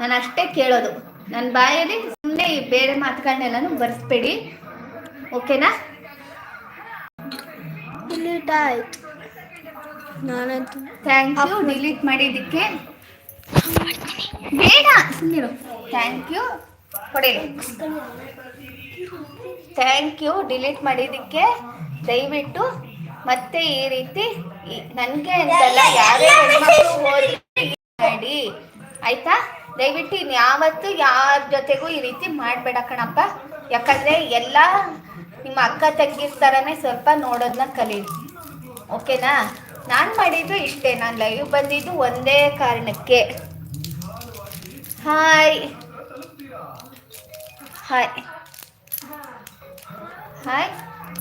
ನಾನು ಅಷ್ಟೇ ಕೇಳೋದು. ನನ್ನ ಬಾಯಲ್ಲಿ ಸುಮ್ಮನೆ ಬೇರೆ ಮಾತುಗಳನ್ನೆಲ್ಲನೂ ಬರೆಸ್ಬೇಡಿ. ಓಕೆನಾ? ಡಿಲೀಟ್ ಆಯ್ತು. ನಾನಂತೂ ಥ್ಯಾಂಕ್ ಯು. ಡಿಲೀಟ್ ಮಾಡಿದ್ದಕ್ಕೆ ಬೇಡ. ಸುಮ್ಮನಿರು ಥ್ಯಾಂಕ್ ಯು ಕೊಡಿ ಥ್ಯಾಂಕ್ ಯು ಡಿಲೀಟ್ ಮಾಡಿದ್ದಕ್ಕೆ ದಯವಿಟ್ಟು ಮತ್ತೆ ಈ ರೀತಿ ನನಗೆ ಅಂತಲ್ಲ ಯಾರೇ ಹೆಣ್ಮಕ್ಳು ಮಾಡಿ. ಆಯ್ತಾ? ದಯವಿಟ್ಟು ಇನ್ಯಾವತ್ತೂ ಯಾರ ಜೊತೆಗೂ ಈ ರೀತಿ ಮಾಡಬೇಡ ಕಣಪ್ಪ. ಯಾಕಂದರೆ ಎಲ್ಲ ನಿಮ್ಮ ಅಕ್ಕ ತಂಗಿರ ಥರನೇ ಸ್ವಲ್ಪ ನೋಡೋದನ್ನ ಕಲಿ ಓಕೆನಾ ನಾನು ಮಾಡಿದ್ದು ಇಷ್ಟೇ. ನಾನು ಲೈವ್ ಬಂದಿದ್ದು ಒಂದೇ ಕಾರಣಕ್ಕೆ. ಹಾಯ್ ಹಾಯ್ ಹಾಯ್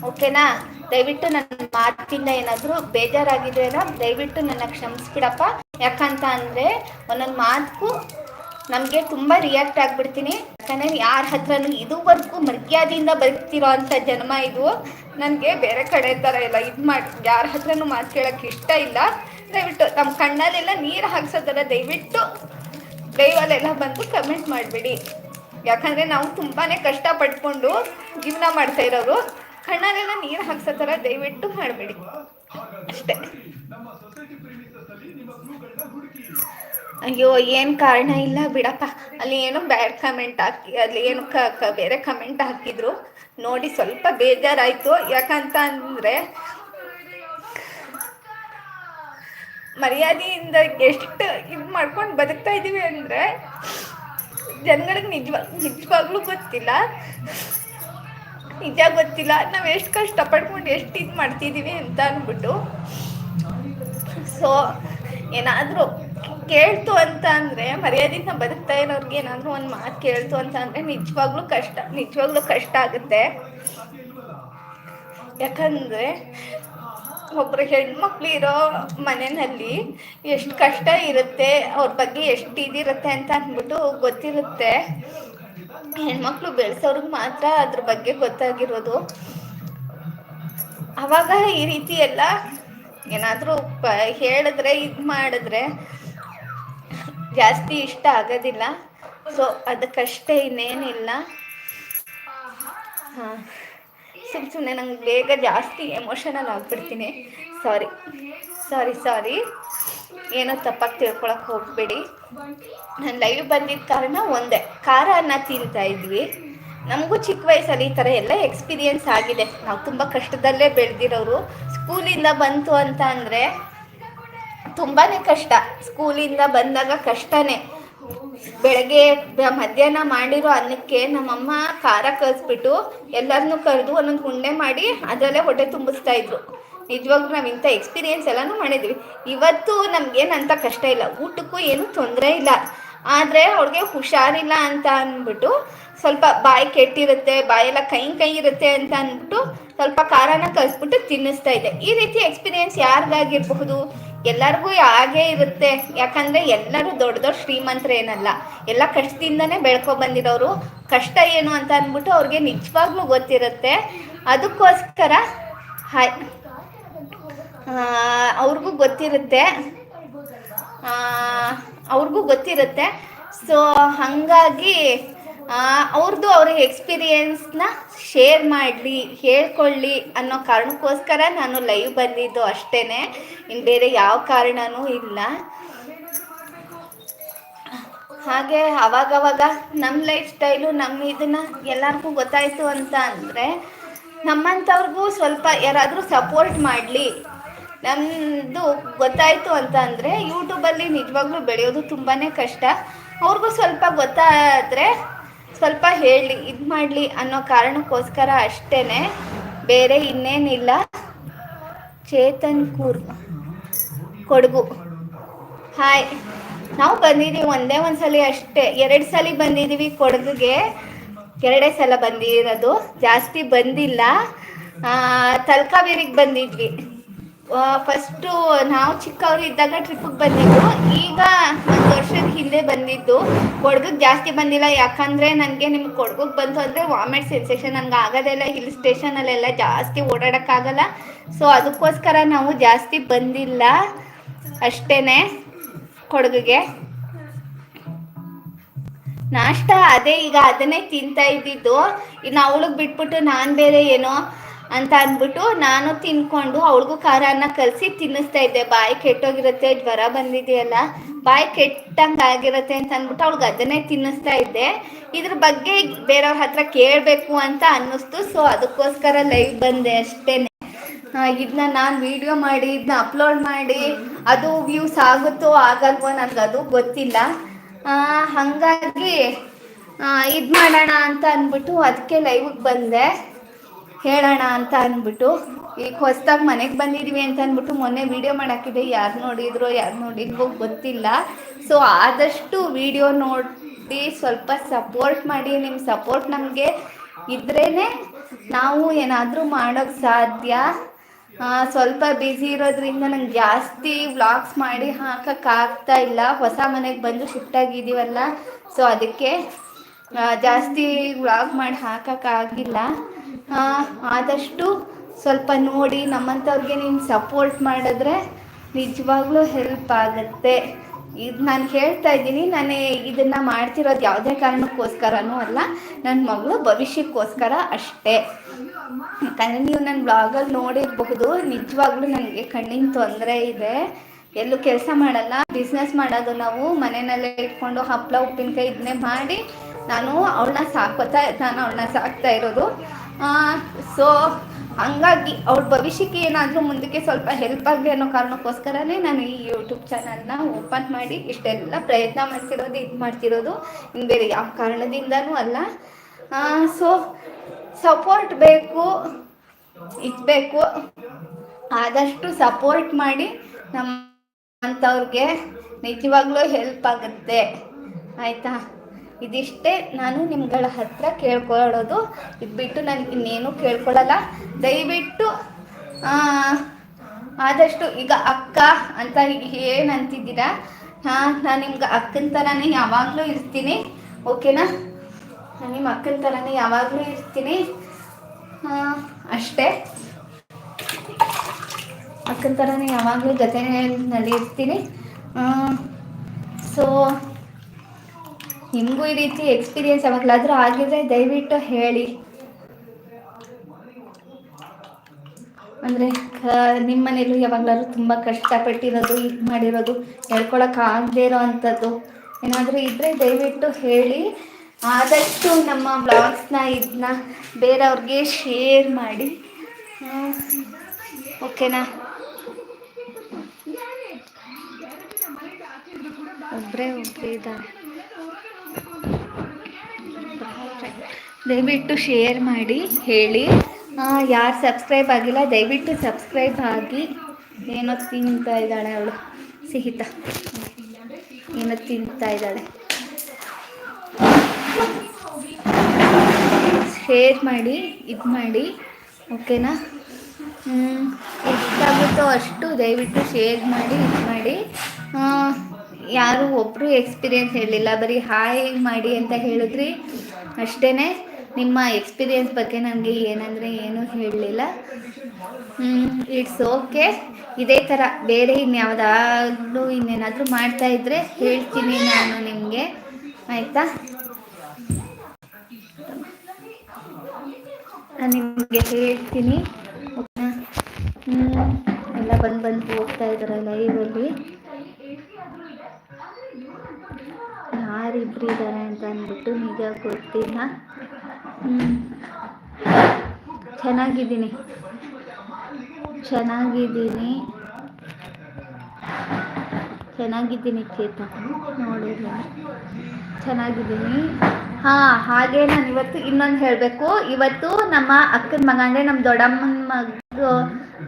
ಓಕೆನಾ ದಯವಿಟ್ಟು ನನ್ನ ಮಾತಿಂದ ಏನಾದರೂ ಬೇಜಾರಾಗಿದೆಯಲ್ಲ ದಯವಿಟ್ಟು ನನ್ನ ಕ್ಷಮಿಸ್ಬಿಡಪ್ಪ. ಯಾಕಂತ ಅಂದರೆ ಒಂದೊಂದು ಮಾತಕ್ಕೂ ನಮಗೆ ತುಂಬ ರಿಯಾಕ್ಟ್ ಆಗಿಬಿಡ್ತೀನಿ. ಯಾಕಂದರೆ ಯಾರ ಹತ್ರನೂ ಇದುವರೆಗೂ ಮರ್ಯಾದೆಯಿಂದ ಬದುಕ್ತಿರೋ ಅಂಥ ಜನ್ಮ ಇದು. ನನಗೆ ಬೇರೆ ಕಡೆ ಥರ ಎಲ್ಲ ಇದು ಮಾಡಿ ಯಾರ ಹತ್ರನೂ ಮಾತು ಕೇಳೋಕ್ಕೆ ಇಷ್ಟ ಇಲ್ಲ. ದಯವಿಟ್ಟು ನಮ್ಮ ಕಣ್ಣಲ್ಲೆಲ್ಲ ನೀರು ಹಾಕ್ಸೋದಲ್ಲ ದಯವಿಟ್ಟು ದೈವಲ್ಲೆಲ್ಲ ಬಂದು ಕಮೆಂಟ್ ಮಾಡಿಬಿಡಿ. ಯಾಕಂದರೆ ನಾವು ತುಂಬಾ ಕಷ್ಟಪಟ್ಕೊಂಡು ಜೀವನ ಮಾಡ್ತಾ ಇರೋರು ಕಣ್ಣಲ್ಲೆಲ್ಲ ನೀರು ಹಾಕ್ಸೋ ಥರ ದಯವಿಟ್ಟು ಮಾಡಬೇಡಿ. ಅಷ್ಟೇ. ಅಯ್ಯೋ, ಏನು ಕಾರಣ ಇಲ್ಲ ಬಿಡಪ್ಪ. ಅಲ್ಲಿ ಏನೋ ಬ್ಯಾಡ್ ಕಮೆಂಟ್ ಹಾಕಿ, ಅಲ್ಲಿ ಏನು ಕ- ಬೇರೆ ಕಮೆಂಟ್ ಹಾಕಿದ್ರು. ನೋಡಿ ಸ್ವಲ್ಪ ಬೇಜಾರಾಯಿತು. ಯಾಕಂತ ಅಂದರೆ ಮರ್ಯಾದೆಯಿಂದ ಎಷ್ಟು ಇದು ಮಾಡ್ಕೊಂಡು ಬದುಕ್ತಾ ಇದ್ದೀವಿ ಅಂದರೆ ಜನಗಳಿಗೆ ನಿಜವಾಗ ನಿಜವಾಗ್ಲೂ ಗೊತ್ತಿಲ್ಲ. ನಿಜ ಗೊತ್ತಿಲ್ಲ. ನಾವು ಎಷ್ಟು ಕಷ್ಟಪಡ್ಕೊಂಡು ಎಷ್ಟು ಇದು ಮಾಡ್ತಿದ್ದೀವಿ ಅಂತ ಅಂದ್ಬಿಟ್ಟು ಸೊ ಏನಾದರೂ ಕೇಳ್ತು ಅಂತ ಅಂದರೆ, ಮರ್ಯಾದೆಯಿಂದ ಬದುಕ್ತಾ ಇರೋರ್ಗೆ ಏನಾದರೂ ಒಂದು ಮಾತು ಕೇಳ್ತು ಅಂತ ಅಂದರೆ ನಿಜವಾಗ್ಲೂ ಕಷ್ಟ. ನಿಜವಾಗ್ಲೂ ಕಷ್ಟ ಆಗುತ್ತೆ. ಯಾಕಂದರೆ ಒಬ್ಬರು ಹೆಣ್ಮಕ್ಳು ಇರೋ ಮನೆಯಲ್ಲಿ ಎಷ್ಟು ಕಷ್ಟ ಇರುತ್ತೆ, ಅವ್ರ ಬಗ್ಗೆ ಎಷ್ಟು ಇದಿರುತ್ತೆ ಅಂತ ಅಂದ್ಬಿಟ್ಟು ಗೊತ್ತಿರುತ್ತೆ. ಹೆಣ್ಮಕ್ಳು ಬೆಳೆಸೋರ್ಗೆ ಮಾತ್ರ ಅದ್ರ ಬಗ್ಗೆ ಗೊತ್ತಾಗಿರೋದು. ಅವಾಗ ಈ ರೀತಿ ಎಲ್ಲ ಏನಾದರೂ ಹೇಳಿದ್ರೆ, ಇದು ಮಾಡಿದ್ರೆ ಜಾಸ್ತಿ ಇಷ್ಟ ಆಗೋದಿಲ್ಲ. ಸೊ ಅದಕ್ಕಷ್ಟೇ ಇನ್ನೇನಿಲ್ಲ. ಹಾಂ. ಸುಮ್ಮ ಸುಮ್ಮನೆ ನಂಗೆ ಬೇಗ ಜಾಸ್ತಿ ಎಮೋಷನಲ್ ಆಗಿಬಿಡ್ತೀನಿ. ಸಾರಿ ಸಾರಿ ಸಾರಿ ಏನೋ ತಪ್ಪಾಗಿ ತಿಳ್ಕೊಳಕ್ಕೆ ಹೋಗಬೇಡಿ. ನಾನು ಲೈವ್ ಬಂದಿದ್ದ ಕಾರಣ ಒಂದೇ. ಖಾರ ಅನ್ನ ತಿಂತಾ ಇದ್ವಿ. ನಮಗೂ ಚಿಕ್ಕ ವಯಸ್ಸಲ್ಲಿ ಈ ಥರ ಎಲ್ಲ ಎಕ್ಸ್ಪೀರಿಯನ್ಸ್ ಆಗಿದೆ. ನಾವು ತುಂಬ ಕಷ್ಟದಲ್ಲೇ ಬೆಳೆದಿರೋರು. ಸ್ಕೂಲಿಂದ ಬಂತು ಅಂತ ಅಂದರೆ ತುಂಬಾ ಕಷ್ಟ. ಸ್ಕೂಲಿಂದ ಬಂದಾಗ ಕಷ್ಟನೇ. ಬೆಳಗ್ಗೆ ಮಧ್ಯಾಹ್ನ ಮಾಡಿರೋ ಅನ್ನಕ್ಕೆ ನಮ್ಮಮ್ಮ ಖಾರ ಕಲಿಸ್ಬಿಟ್ಟು ಎಲ್ಲರನ್ನೂ ಕರೆದು ಒಂದೊಂದು ಉಂಡೆ ಮಾಡಿ ಅದರಲ್ಲೇ ಹೊಟ್ಟೆ ತುಂಬಿಸ್ತಾ ಇದ್ರು. ನಿಜವಾಗ್ಲೂ ನಾವು ಇಂಥ ಎಕ್ಸ್ಪೀರಿಯನ್ಸ್ ಎಲ್ಲನೂ ಮಾಡಿದ್ವಿ. ಇವತ್ತು ನಮ್ಗೇನಂತ ಕಷ್ಟ ಇಲ್ಲ. ಊಟಕ್ಕೂ ಏನು ತೊಂದರೆ ಇಲ್ಲ. ಆದರೆ ಅವ್ಳಿಗೆ ಹುಷಾರಿಲ್ಲ ಅಂತ ಅಂದ್ಬಿಟ್ಟು ಸ್ವಲ್ಪ ಬಾಯಿ ಕೆಟ್ಟಿರುತ್ತೆ, ಬಾಯೆಲ್ಲ ಕೈ ಕೈ ಇರುತ್ತೆ ಅಂತ ಅಂದ್ಬಿಟ್ಟು ಸ್ವಲ್ಪ ಖಾರನ ಕಲಿಸ್ಬಿಟ್ಟು ತಿನ್ನಿಸ್ತಾ ಇದೆ ಈ ರೀತಿ ಎಕ್ಸ್ಪೀರಿಯನ್ಸ್ ಯಾರಿಗಾಗಿರಬಹುದು? ಎಲ್ಲರಿಗೂ ಹಾಗೇ ಇರುತ್ತೆ. ಯಾಕಂದ್ರೆ ಎಲ್ಲರೂ ದೊಡ್ಡ ದೊಡ್ಡ ಶ್ರೀಮಂತರೇನಲ್ಲ ಎಲ್ಲ ಕಷ್ಟದಿಂದನೇ ಬೆಳ್ಕೊ ಬಂದಿರೋರು. ಕಷ್ಟ ಏನು ಅಂತ ಅಂದ್ಬಿಟ್ಟು ಅವ್ರಿಗೆ ನಿಜವಾಗ್ಲೂ ಗೊತ್ತಿರುತ್ತೆ. ಅದಕ್ಕೋಸ್ಕರ ಹಾಯ್ ಅವ್ರಿಗೂ ಗೊತ್ತಿರುತ್ತೆ. ಅವ್ರಿಗೂ ಗೊತ್ತಿರುತ್ತೆ. ಸೊ ಹಾಗಾಗಿ ಅವ್ರದ್ದು ಅವ್ರ ಎಕ್ಸ್ಪೀರಿಯೆನ್ಸ್ನ ಶೇರ್ ಮಾಡಲಿ, ಹೇಳ್ಕೊಳ್ಳಿ ಅನ್ನೋ ಕಾರಣಕ್ಕೋಸ್ಕರ ನಾನು ಲೈವ್ ಬಂದಿದ್ದು ಅಷ್ಟೇ ಇನ್ನು ಬೇರೆ ಯಾವ ಕಾರಣವೂ ಇಲ್ಲ. ಹಾಗೆ ಅವಾಗವಾಗ ನಮ್ಮ ಲೈಫ್ ಸ್ಟೈಲು ನಮ್ಮ ಇದನ್ನ ಎಲ್ಲರಿಗೂ ಗೊತ್ತಾಯಿತು ಅಂತ ಅಂದರೆ, ನಮ್ಮಂಥವ್ರಿಗೂ ಸ್ವಲ್ಪ ಯಾರಾದರೂ ಸಪೋರ್ಟ್ ಮಾಡಲಿ. ನಮ್ಮದು ಗೊತ್ತಾಯಿತು ಅಂತ ಅಂದರೆ ಯೂಟ್ಯೂಬಲ್ಲಿ ನಿಜವಾಗ್ಲೂ ಬೆಳೆಯೋದು ತುಂಬಾ ಕಷ್ಟ. ಅವ್ರಿಗೂ ಸ್ವಲ್ಪ ಗೊತ್ತಾದರೆ ಸ್ವಲ್ಪ ಹೇಳಿ, ಇದು ಮಾಡಲಿ ಅನ್ನೋ ಕಾರಣಕ್ಕೋಸ್ಕರ ಅಷ್ಟೇ ಬೇರೆ ಇನ್ನೇನಿಲ್ಲ. ಚೇತನ್ ಕೂರ್, ಕೊಡಗು. ಹಾಯ್. ನಾವು ಬಂದಿದ್ದೀವಿ ಒಂದೇ ಒಂದು ಸಲ ಅಷ್ಟೇ. ಎರಡು ಸಲ ಬಂದಿದ್ದೀವಿ ಕೊಡಗಿಗೆ. ಎರಡೇ ಸಲ ಬಂದಿರೋದು. ಜಾಸ್ತಿ ಬಂದಿಲ್ಲ. ತಲ್ಕಾವೇರಿಗೆ ತಲಕಾವೇರಿಗೆ ಬಂದಿದ್ವಿ. ಫಸ್ಟು ನಾವು ಚಿಕ್ಕವರು ಇದ್ದಾಗ ಟ್ರಿಪ್ಪಿಗೆ ಬಂದಿದ್ದು. ಈಗ ಒಂದು ವರ್ಷದ ಹಿಂದೆ ಬಂದಿದ್ದು. ಕೊಡಗಕ್ಕೆ ಜಾಸ್ತಿ ಬಂದಿಲ್ಲ. ಯಾಕಂದರೆ ನನಗೆ ನಿಮ್ಗೆ ಕೊಡಗಿಗೆ ಬಂತು ಅಂದರೆ ವಾಮಿಟ್ ಸೆನ್ಸೇಷನ್. ನನಗೆ ಆಗೋದೆಲ್ಲ ಹಿಲ್ ಸ್ಟೇಷನಲ್ಲೆಲ್ಲ ಜಾಸ್ತಿ ಓಡಾಡೋಕ್ಕಾಗಲ್ಲ ಸೊ ಅದಕ್ಕೋಸ್ಕರ ನಾವು ಜಾಸ್ತಿ ಬಂದಿಲ್ಲ. ಅಷ್ಟೇನೆ ಕೊಡಗಿಗೆ. ನಾಷ್ಟ ಅದೇ ಈಗ ಅದನ್ನೇ ತಿಂತಾ ಇದ್ದಿದ್ದು. ಇನ್ನು ಅವಳಿಗೆ ಬಿಟ್ಬಿಟ್ಟು ನಾನು ಬೇರೆ ಏನೋ ಅಂತ ಅಂದ್ಬಿಟ್ಟು ನಾನು ತಿನ್ಕೊಂಡು ಅವಳಿಗೂ ಖಾರ ಅನ್ನ ಕಲಸಿ ತಿನ್ನಿಸ್ತಾ ಇದ್ದೆ. ಬಾಯಿ ಕೆಟ್ಟೋಗಿರುತ್ತೆ, ಜ್ವರ ಬಂದಿದೆಯಲ್ಲ, ಬಾಯಿ ಕೆಟ್ಟಂಗೆ ಆಗಿರುತ್ತೆ ಅಂತ ಅಂದ್ಬಿಟ್ಟು ಅವಳಿಗೆ ಅದನ್ನೇ ತಿನ್ನಿಸ್ತಾ ಇದ್ದೆ. ಇದ್ರ ಬಗ್ಗೆ ಬೇರೆಯವ್ರ ಹತ್ರ ಕೇಳಬೇಕು ಅಂತ ಅನ್ನಿಸ್ತು. ಸೊ ಅದಕ್ಕೋಸ್ಕರ ಲೈವ್ ಬಂದೆ ಅಷ್ಟೇ ಇದನ್ನ ನಾನು ವಿಡಿಯೋ ಮಾಡಿ ಇದನ್ನ ಅಪ್ಲೋಡ್ ಮಾಡಿ, ಅದು ವ್ಯೂಸ್ ಆಗುತ್ತೋ ಆಗಲ್ವೋ ನನಗೆ ಅದು ಗೊತ್ತಿಲ್ಲ. ಹಾಗಾಗಿ ಇದು ಮಾಡೋಣ ಅಂತ ಅಂದ್ಬಿಟ್ಟು ಅದಕ್ಕೆ ಲೈವ್ಗೆ ಬಂದೆ. ಹೇಳೋಣ ಅಂತ ಅಂದ್ಬಿಟ್ಟು, ಈಗ ಹೊಸ್ದಾಗಿ ಮನೆಗೆ ಬಂದಿದ್ದೀವಿ ಅಂತ ಅಂದ್ಬಿಟ್ಟು ಮೊನ್ನೆ ವಿಡಿಯೋ ಮಾಡೋಕ್ಕಿದೆ ಯಾರು ನೋಡಿದ್ರು, ಯಾರು ನೋಡಿದ್ವೋ ಗೊತ್ತಿಲ್ಲ. ಸೊ ಆದಷ್ಟು ವಿಡಿಯೋ ನೋಡಿ ಸ್ವಲ್ಪ ಸಪೋರ್ಟ್ ಮಾಡಿ. ನಿಮ್ಮ ಸಪೋರ್ಟ್ ನಮಗೆ ಇದ್ರೇ ನಾವು ಏನಾದರೂ ಮಾಡೋಕ್ಕೆ ಸಾಧ್ಯ. ಸ್ವಲ್ಪ ಬ್ಯುಸಿ ಇರೋದ್ರಿಂದ ನಂಗೆ ಜಾಸ್ತಿ ವ್ಲಾಗ್ಸ್ ಮಾಡಿ ಹಾಕೋಕ್ಕಾಗ್ತಾ ಇಲ್ಲ. ಹೊಸ ಮನೆಗೆ ಬಂದು ಶಿಫ್ಟ್ ಆಗಿದ್ದೀವಲ್ಲ ಸೊ ಅದಕ್ಕೆ ಜಾಸ್ತಿ ವ್ಲಾಗ್ ಮಾಡಿ ಹಾಕೋಕ್ಕಾಗಿಲ್ಲ ಆದಷ್ಟು ಸ್ವಲ್ಪ ನೋಡಿ ನಮ್ಮಂಥವ್ರಿಗೆ ನೀನು ಸಪೋರ್ಟ್ ಮಾಡಿದ್ರೆ ನಿಜವಾಗ್ಲೂ ಹೆಲ್ಪ್ ಆಗುತ್ತೆ. ಇದು ನಾನು ಹೇಳ್ತಾ ಇದ್ದೀನಿ, ನಾನು ಇದನ್ನು ಮಾಡ್ತಿರೋದು ಯಾವುದೇ ಕಾರಣಕ್ಕೋಸ್ಕರನೂ ಅಲ್ಲ ನನ್ನ ಮಗಳು ಭವಿಷ್ಯಕ್ಕೋಸ್ಕರ ಅಷ್ಟೇ. ಯಾಕಂದರೆ ನೀವು ನನ್ನ ಬ್ಲಾಗಲ್ಲಿ ನೋಡಿರಬಹುದು, ನಿಜವಾಗ್ಲೂ ನನಗೆ ಕಣ್ಣಿನ ತೊಂದರೆ ಇದೆ. ಎಲ್ಲೂ ಕೆಲಸ ಮಾಡಲ್ಲ ಬಿಸ್ನೆಸ್ ಮಾಡೋದು ನಾವು ಮನೆಯಲ್ಲೇ ಇಟ್ಕೊಂಡು ಹಪ್ಪಳ ಉಪ್ಪಿನಕಾಯಿ ಇದನ್ನೇ ಮಾಡಿ ನಾನು ಅವಳನ್ನ ಸಾಕೋತಾ ನಾನು ಅವಳನ್ನ ಸಾಕ್ತಾ ಇರೋದು. ಸೊ ಹಂಗಾಗಿ ಅವ್ರ ಭವಿಷ್ಯಕ್ಕೆ ಏನಾದರೂ ಮುಂದಕ್ಕೆ ಸ್ವಲ್ಪ ಹೆಲ್ಪ್ ಆಗಲಿ ಅನ್ನೋ ಕಾರಣಕ್ಕೋಸ್ಕರನೇ ನಾನು ಈ ಯೂಟ್ಯೂಬ್ ಚಾನಲ್ನ ಓಪನ್ ಮಾಡಿ ಇಷ್ಟೆಲ್ಲ ಪ್ರಯತ್ನ ಮಾಡ್ತಿರೋದು, ಇದು ಮಾಡ್ತಿರೋದು. ಇನ್ನು ಬೇರೆ ಯಾವ ಕಾರಣದಿಂದನೂ ಅಲ್ಲ. ಸೊ ಸಪೋರ್ಟ್ ಬೇಕು ಇದ್ಬೇಕು ಆದಷ್ಟು ಸಪೋರ್ಟ್ ಮಾಡಿ ನಮ್ಮ ಅಂಥವ್ರಿಗೆ ನಿಜವಾಗ್ಲೂ ಹೆಲ್ಪ್ ಆಗುತ್ತೆ. ಆಯಿತಾ? ಇದಿಷ್ಟೇ ನಾನು ನಿಮ್ಗಳ ಹತ್ರ ಕೇಳ್ಕೊಳ್ಳೋದು. ಇದು ಬಿಟ್ಟು ನಾನು ಇನ್ನೇನು ಕೇಳ್ಕೊಳ್ಳಲ್ಲ. ದಯವಿಟ್ಟು ಆದಷ್ಟು ಈಗ ಅಕ್ಕ ಅಂತ ಏನು ಅಂತಿದ್ದೀರಾ ಹಾಂ, ನಾನು ನಿಮ್ಗೆ ಅಕ್ಕನ ಥರನೇ ಯಾವಾಗಲೂ ಇರ್ತೀನಿ. ಓಕೆನಾ? ನಾನು ನಿಮ್ಮ ಅಕ್ಕನ ಥರನೇ ಯಾವಾಗಲೂ ಇರ್ತೀನಿ. ಅಷ್ಟೇ. ಅಕ್ಕನ ಥರನೇ ಯಾವಾಗಲೂ ಜೊತೆ ಇರ್ತೀನಿ ಸೊ ನಿಮಗೂ ಈ ರೀತಿ ಎಕ್ಸ್ಪೀರಿಯನ್ಸ್ ಯಾವಾಗಲಾದರೂ ಆಗಿದ್ರೆ ದಯವಿಟ್ಟು ಹೇಳಿ. ಅಂದರೆ ನಿಮ್ಮ ಮನೇಲೂ ಯಾವಾಗಲಾದ್ರೂ ತುಂಬ ಕಷ್ಟಪಟ್ಟಿರೋದು, ಇದು ಮಾಡಿರೋದು ಹೇಳ್ಕೊಳಕ್ಕಾಗದೇ ಇರೋ ಅಂಥದ್ದು ಏನಾದರೂ ಇದ್ದರೆ ದಯವಿಟ್ಟು ಹೇಳಿ. ಆದಷ್ಟು ನಮ್ಮ ಬ್ಲಾಗ್ಸ್ನ ಇದನ್ನ ಬೇರೆಯವ್ರಿಗೆ ಶೇರ್ ಮಾಡಿ. ಓಕೆನಾ ಒಬ್ಬರೇ ಒಬ್ಬರೇ ಇದ್ದಾರೆ. ದಯವಿಟ್ಟು ಶೇರ್ ಮಾಡಿ, ಹೇಳಿ. ಯಾರು ಸಬ್ಸ್ಕ್ರೈಬ್ ಆಗಿಲ್ಲ, ದಯವಿಟ್ಟು ಸಬ್ಸ್ಕ್ರೈಬ್ ಆಗಿ. ಏನೋ ತಿಂತಾ ಇದ್ದಾಳೆ ಅವಳು, ಸಿಹಿತ. ಏನೋ ತಿಂತಾ ಇದ್ದಾಳೆ. ಶೇರ್ ಮಾಡಿ, ಇದು ಮಾಡಿ, ಓಕೆನಾ? ಎಷ್ಟಾಗುತ್ತೋ ಅಷ್ಟು ದಯವಿಟ್ಟು ಶೇರ್ ಮಾಡಿ, ಇದು ಮಾಡಿ. ಯಾರು ಒಬ್ಬರು ಎಕ್ಸ್ಪೀರಿಯೆನ್ಸ್ ಹೇಳಲಿಲ್ಲ, ಬರೀ ಹಾಯ್ ಮಾಡಿ ಅಂತ ಹೇಳಿದ್ರಿ. ಅಷ್ಟೇ ನಿಮ್ಮ ಎಕ್ಸ್ಪೀರಿಯನ್ಸ್ ಬಗ್ಗೆ ನನಗೆ ಏನಂದರೆ ಏನೂ ಹೇಳಲಿಲ್ಲ ಇಟ್ಸ್ ಓಕೆ ಇದೇ ಥರ ಬೇರೆ ಇನ್ಯಾವುದಾದ್ರೂ ಇನ್ನೇನಾದರೂ ಮಾಡ್ತಾ ಇದ್ದರೆ ಹೇಳ್ತೀನಿ ನಾನು ನಿಮಗೆ. ಆಯಿತಾ? ನಾನು ನಿಮಗೆ ಹೇಳ್ತೀನಿ. ಎಲ್ಲ ಬಂದು ಬಂದು ಹೋಗ್ತಾ ಇದ್ದಾರೆ ಲೈವಲ್ಲಿ ಯಾರಿಬ್ರು ಇದ್ದಾರೆ ಅಂತ ಅಂದ್ಬಿಟ್ಟು ನಿಜ ಗೊತ್ತಿಲ್ಲ. ಹ್ಮ್. ಚೆನ್ನಾಗಿದ್ದೀನಿ. ಚೆನ್ನಾಗಿದ್ದೀನಿ. ಚೆನ್ನಾಗಿದ್ದೀನಿ ಚೇತ ನೋಡಿಲ್ಲ. ಚೆನ್ನಾಗಿದ್ದೀನಿ. ಹಾ, ಹಾಗೆ ನಾನು ಇವತ್ತು ಇನ್ನೊಂದು ಹೇಳಬೇಕು. ಇವತ್ತು ನಮ್ಮ ಅಕ್ಕನ ಮಗ, ಅಂದ್ರೆ ನಮ್ಮ ದೊಡ್ಡಮ್ಮನ ಮಗಳು,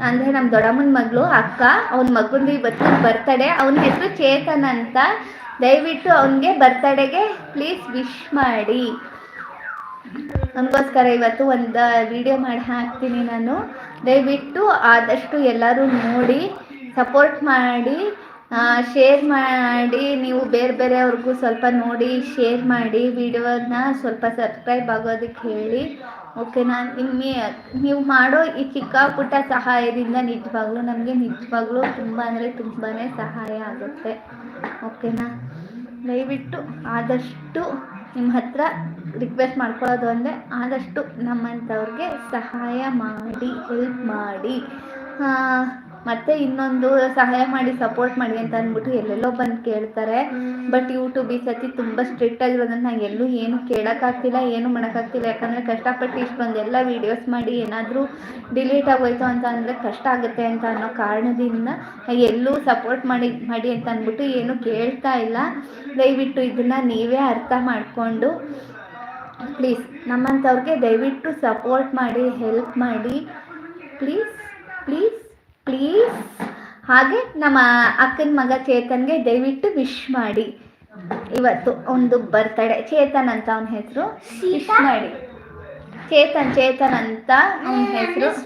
ಅಂದ್ರೆ ನಮ್ಮ ದೊಡ್ಡಮ್ಮನ ಮಗಳು ಅಕ್ಕ, ಅವನ ಮಗಂದು ಇವತ್ತು ಬರ್ತಡೆ ಅವನ ಹೆಸರು ಚೇತನ್ ಅಂತ. ದಯವಿಟ್ಟು ಅವನಿಗೆ ಬರ್ತಡೆಗೆ ಪ್ಲೀಸ್ ವಿಶ್ ಮಾಡಿ. ನನಗೋಸ್ಕರ ಇವತ್ತು ಒಂದು ವಿಡಿಯೋ ಮಾಡಿ ಹಾಕ್ತೀನಿ ನಾನು. ದಯವಿಟ್ಟು ಆದಷ್ಟು ಎಲ್ಲರೂ ನೋಡಿ ಸಪೋರ್ಟ್ ಮಾಡಿ ಶೇರ್ ಮಾಡಿ, ನೀವು ಬೇರೆ ಬೇರೆಯವ್ರಿಗೂ ಸ್ವಲ್ಪ ನೋಡಿ ಶೇರ್ ಮಾಡಿ ವಿಡಿಯೋನ ಸ್ವಲ್ಪ ಸಬ್ಸ್ಕ್ರೈಬ್ ಆಗೋದಕ್ಕೆ ಹೇಳಿ. ಓಕೆನಾ ನಿಮ್ಮ ನೀವು ಮಾಡೋ ಈ ಚಿಕ್ಕ ಪುಟ್ಟ ಸಹಾಯದಿಂದ ನಿಜವಾಗ್ಲೂ ನಮಗೆ ನಿಜವಾಗ್ಲೂ ತುಂಬ ಅಂದರೆ ತುಂಬಾ ಸಹಾಯ ಆಗುತ್ತೆ. ಓಕೆನಾ? ದಯವಿಟ್ಟು ಆದಷ್ಟು ನಿಮ್ಮ ಹತ್ರ ರಿಕ್ವೆಸ್ಟ್ ಮಾಡ್ಕೊಳ್ಳೋದು ಅಂದರೆ ಆದಷ್ಟು ನಮ್ಮಂಥವ್ರಿಗೆ ಸಹಾಯ ಮಾಡಿ ಹೆಲ್ಪ್ ಮಾಡಿ. ಮತ್ತೆ ಇನ್ನೊಂದು ಸಹಾಯ ಮಾಡಿ ಸಪೋರ್ಟ್ ಮಾಡಿ ಅಂತ ಅಂದ್ಬಿಟ್ಟು ಎಲ್ಲೆಲ್ಲೋ ಬಂದು ಕೇಳ್ತಾರೆ. ಬಟ್ ಯೂಟ್ಯೂಬ್ ಈ ಸತಿ ತುಂಬಾ ಸ್ಟ್ರಿಕ್ಟ್ ಆಗಿರೋದನ್ನ ನಂಗೆ ಎಲ್ಲೂ ಏನು ಕೇಳೋಕ್ಕಾಗ್ತಿಲ್ಲ, ಏನು ಮಾಡೋಕ್ಕಾಗ್ತಿಲ್ಲ. ಯಾಕಂದರೆ ಕಷ್ಟಪಟ್ಟು ಇಷ್ಟೊಂದೆಲ್ಲ ವೀಡಿಯೋಸ್ ಮಾಡಿ ಏನಾದರೂ ಡಿಲೀಟ್ ಆಗೋಯ್ತು ಅಂತ ಅಂದರೆ ಕಷ್ಟ ಆಗುತ್ತೆ ಅಂತ ಅನ್ನೋ ಕಾರಣದಿಂದ ಎಲ್ಲೂ ಸಪೋರ್ಟ್ ಮಾಡಿ ಮಾಡಿ ಅಂತ ಅಂದ್ಬಿಟ್ಟು ಏನು ಕೇಳ್ತಾ ಇಲ್ಲ. ದಯವಿಟ್ಟು ಇದನ್ನು ನೀವೇ ಅರ್ಥ ಮಾಡಿಕೊಂಡು ಪ್ಲೀಸ್ ನಮ್ಮಂಥವ್ರಿಗೆ ದಯವಿಟ್ಟು ಸಪೋರ್ಟ್ ಮಾಡಿ ಹೆಲ್ಪ್ ಮಾಡಿ. Please please please. ಹಾಗೆ ನಮ್ಮ ಅಕ್ಕನ ಮಗ ಚೇತನ್ಗೆ ದಯವಿಟ್ಟು ವಿಶ್ ಮಾಡಿ. ಇವತ್ತು ಒಂದು ಬರ್ತಡೆ ಚೇತನ್ ಅಂತ ಅವನ ಹೆಸರು. ವಿಶ್ ಮಾಡಿ. ಚೇತನ್ ಚೇತನ್ ಅಂತ ಅವನ ಹೆಸರು.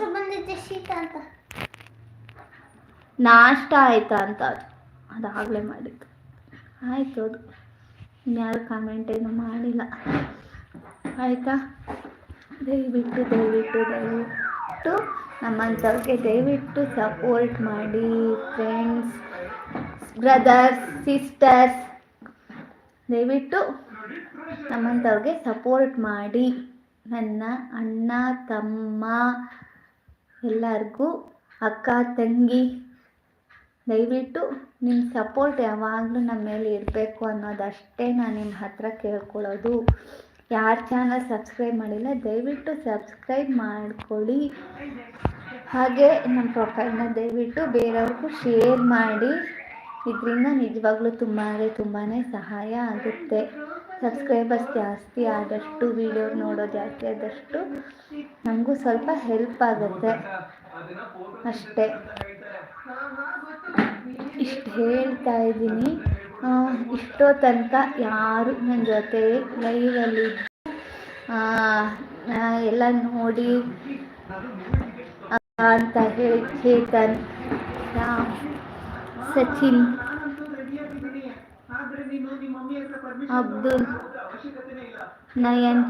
ನಾಷ್ಟ ಆಯ್ತಾ ಅಂತ. ಅದು ಅದಾಗಲೇ ಮಾಡಿದ್ದು. ಆಯಿತು ಅದು ಇನ್ಯಾರು ಕಾಮೆಂಟ್ ಏನು ಮಾಡಿಲ್ಲ. ಆಯಿತಾ? ದಯವಿಟ್ಟು ದಯವಿಟ್ಟು ದಯವಿಟ್ಟು. ನಮ್ಮಂಥವ್ರಿಗೆ ದಯವಿಟ್ಟು ಸಪೋರ್ಟ್ ಮಾಡಿ ಫ್ರೆಂಡ್ಸ್ ಬ್ರದರ್ಸ್ ಸಿಸ್ಟರ್ಸ್ ದಯವಿಟ್ಟು ನಮ್ಮಂಥವ್ರಿಗೆ ಸಪೋರ್ಟ್ ಮಾಡಿ. ನನ್ನ ಅಣ್ಣ, ತಮ್ಮ, ಎಲ್ಲರಿಗೂ, ಅಕ್ಕ, ತಂಗಿ, ದಯವಿಟ್ಟು ನಿಮ್ಮ ಸಪೋರ್ಟ್ ಯಾವಾಗಲೂ ನಮ್ಮ ಮೇಲೆ ಇರಬೇಕು ಅನ್ನೋದಷ್ಟೇ ನಾನು ನಿಮ್ಮ ಹತ್ರ ಕೇಳ್ಕೊಳ್ಳೋದು. ಯಾರು ಚಾನಲ್ ಸಬ್ಸ್ಕ್ರೈಬ್ ಮಾಡಿಲ್ಲ, ದಯವಿಟ್ಟು ಸಬ್ಸ್ಕ್ರೈಬ್ ಮಾಡ್ಕೊಳ್ಳಿ. ಹಾಗೆ ನಮ್ಮ ಪ್ರೊಫೈಲ್ನ ದಯವಿಟ್ಟು ಬೇರೆಯವ್ರಿಗೂ ಶೇರ್ ಮಾಡಿ. ಇದರಿಂದ ನಿಜವಾಗ್ಲೂ ತುಂಬ ಅಂದರೆ ತುಂಬಾ ಸಹಾಯ ಆಗುತ್ತೆ. ಸಬ್ಸ್ಕ್ರೈಬರ್ಸ್ ಜಾಸ್ತಿ ಆದಷ್ಟು ವಿಡಿಯೋ ನೋಡೋ ಜಾಸ್ತಿ ಆದಷ್ಟು ನಮಗೂ ಸ್ವಲ್ಪ ಹೆಲ್ಪ್ ಆಗುತ್ತೆ. ಅಷ್ಟೇ. ಇಷ್ಟು ಹೇಳ್ತಾ ಇದ್ದೀನಿ. ಇಷ್ಟೋ ತನಕ ಯಾರು ನನ್ನ ಜೊತೆ ಲೈವಲ್ಲಿ ಎಲ್ಲ ನೋಡಿ ಅಂತ ಹೇಳಿ ಚೇತನ್ ರಾಮ್ ಸಚಿನ್ ಅಬ್ದುಲ್ ನಯನ್.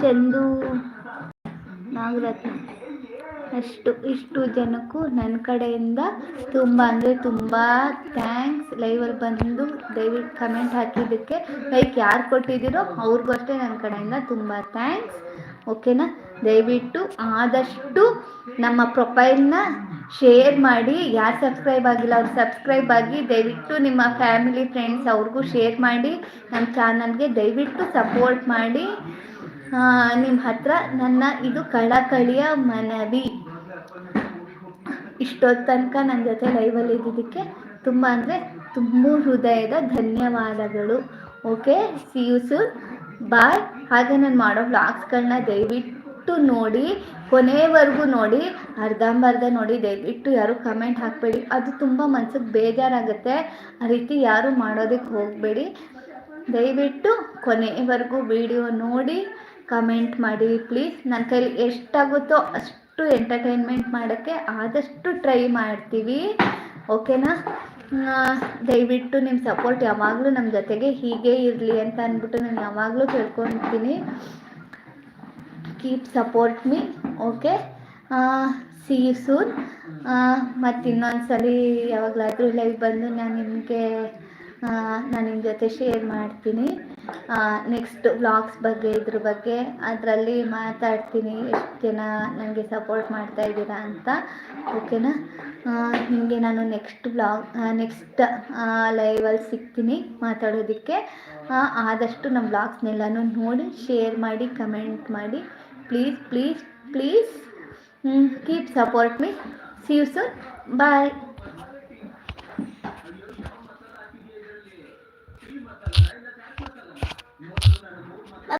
ಚಂದು ನಾಗರತ್ನ. ಅಷ್ಟು, ಇಷ್ಟು ಜನಕ್ಕೂ ನನ್ನ ಕಡೆಯಿಂದ ತುಂಬ, ಅಂದರೆ ತುಂಬ ಥ್ಯಾಂಕ್ಸ್ ಲೈವಲ್ಲಿ ಬಂದು ದಯವಿಟ್ಟು ಕಮೆಂಟ್ ಹಾಕಿದ್ದಕ್ಕೆ ಲೈಕ್ ಯಾರು ಕೊಟ್ಟಿದ್ದೀರೋ ಅವ್ರಿಗೂ ಅಷ್ಟೇ ನನ್ನ ಕಡೆಯಿಂದ ತುಂಬ ಥ್ಯಾಂಕ್ಸ್ ಓಕೆನಾ ದಯವಿಟ್ಟು ಆದಷ್ಟು ನಮ್ಮ ಪ್ರೊಫೈಲ್ನ ಶೇರ್ ಮಾಡಿ. ಯಾರು ಸಬ್ಸ್ಕ್ರೈಬ್ ಆಗಿಲ್ಲ, ಅವ್ರು ಸಬ್ಸ್ಕ್ರೈಬ್ ಆಗಿ, ದಯವಿಟ್ಟು ನಿಮ್ಮ ಫ್ಯಾಮಿಲಿ ಫ್ರೆಂಡ್ಸ್ ಅವ್ರಿಗೂ ಶೇರ್ ಮಾಡಿ. ನಮ್ಮ ಚಾನಲ್ಗೆ ದಯವಿಟ್ಟು ಸಪೋರ್ಟ್ ಮಾಡಿ. ನಿಮ್ಮ ಹತ್ರ ನನ್ನ ಇದು ಕಳಕಳಿಯ ಮನವಿ. ಇಷ್ಟೊತ್ತು ತನಕ ನನ್ನ ಜೊತೆ ಲೈವಲ್ಲಿ ಇದ್ದಿದ್ದಕ್ಕೆ ತುಂಬ ಅಂದರೆ ತುಂಬ ಹೃದಯದ ಧನ್ಯವಾದಗಳು. Okay see you soon bye ಹಾಗೆ ನಾನು ಮಾಡೋ ವ್ಲಾಗ್ಸ್ಗಳನ್ನ ದಯವಿಟ್ಟು ನೋಡಿ, ಕೊನೆವರೆಗೂ ನೋಡಿ, ಅರ್ಧಂಬರ್ಧ ನೋಡಿ, ದಯವಿಟ್ಟು ಯಾರು ಕಮೆಂಟ್ ಹಾಕಬೇಡಿ. ಅದು ತುಂಬ ಮನ್ಸಿಗೆ ಬೇಜಾರಾಗುತ್ತೆ. ಆ ರೀತಿ ಯಾರು ಮಾಡೋದಕ್ಕೆ ಹೋಗಬೇಡಿ. ದಯವಿಟ್ಟು ಕೊನೆವರೆಗೂ ವಿಡಿಯೋ ನೋಡಿ ಕಮೆಂಟ್ ಮಾಡಿ ಪ್ಲೀಸ್ ನನ್ನ ಕೈಲಿ ಎಷ್ಟಾಗುತ್ತೋ ಅಷ್ಟು ಎಂಟರ್ಟೈನ್ಮೆಂಟ್ ಮಾಡೋಕ್ಕೆ ಆದಷ್ಟು ಟ್ರೈ ಮಾಡ್ತೀವಿ. ಓಕೆನಾ ದಯವಿಟ್ಟು ನಿಮ್ಮ ಸಪೋರ್ಟ್ ಯಾವಾಗಲೂ ನಮ್ಮ ಜೊತೆಗೆ ಹೀಗೆ ಇರಲಿ ಅಂತ ಅಂದ್ಬಿಟ್ಟು ನಾನು ಯಾವಾಗಲೂ ಕೇಳ್ಕೊತೀನಿ keep support me okay see soon ಮತ್ತು ಇನ್ನೊಂದು ಸಲ ಯಾವಾಗಲಾದರೂ ಲೈವ್ ಬಂದು ನಾನು ನಿಮಗೆ ನಾನು ನಿಮ್ಮ ಜೊತೆ ಶೇರ್ ಮಾಡ್ತೀನಿ. ನೆಕ್ಸ್ಟ್ ವ್ಲಾಗ್ಸ್ ಬಗ್ಗೆ, ಇದ್ರ ಬಗ್ಗೆ ಅದರಲ್ಲಿ ಮಾತಾಡ್ತೀನಿ. ಎಷ್ಟು ಜನ ನನಗೆ ಸಪೋರ್ಟ್ ಮಾಡ್ತಾ ಇದ್ದೀರಾ ಅಂತ. ಓಕೆನಾ ನಿಮಗೆ ನಾನು ನೆಕ್ಸ್ಟ್ ವ್ಲಾಗ್ ನೆಕ್ಸ್ಟ್ ಲೈವಲ್ಲಿ ಸಿಗ್ತೀನಿ ಮಾತಾಡೋದಕ್ಕೆ. ಆದಷ್ಟು ನಮ್ಮ ವ್ಲಾಗ್ಸ್ನೆಲ್ಲನೂ ನೋಡಿ ಶೇರ್ ಮಾಡಿ ಕಮೆಂಟ್ ಮಾಡಿ. Please please please keep support me see you soon bye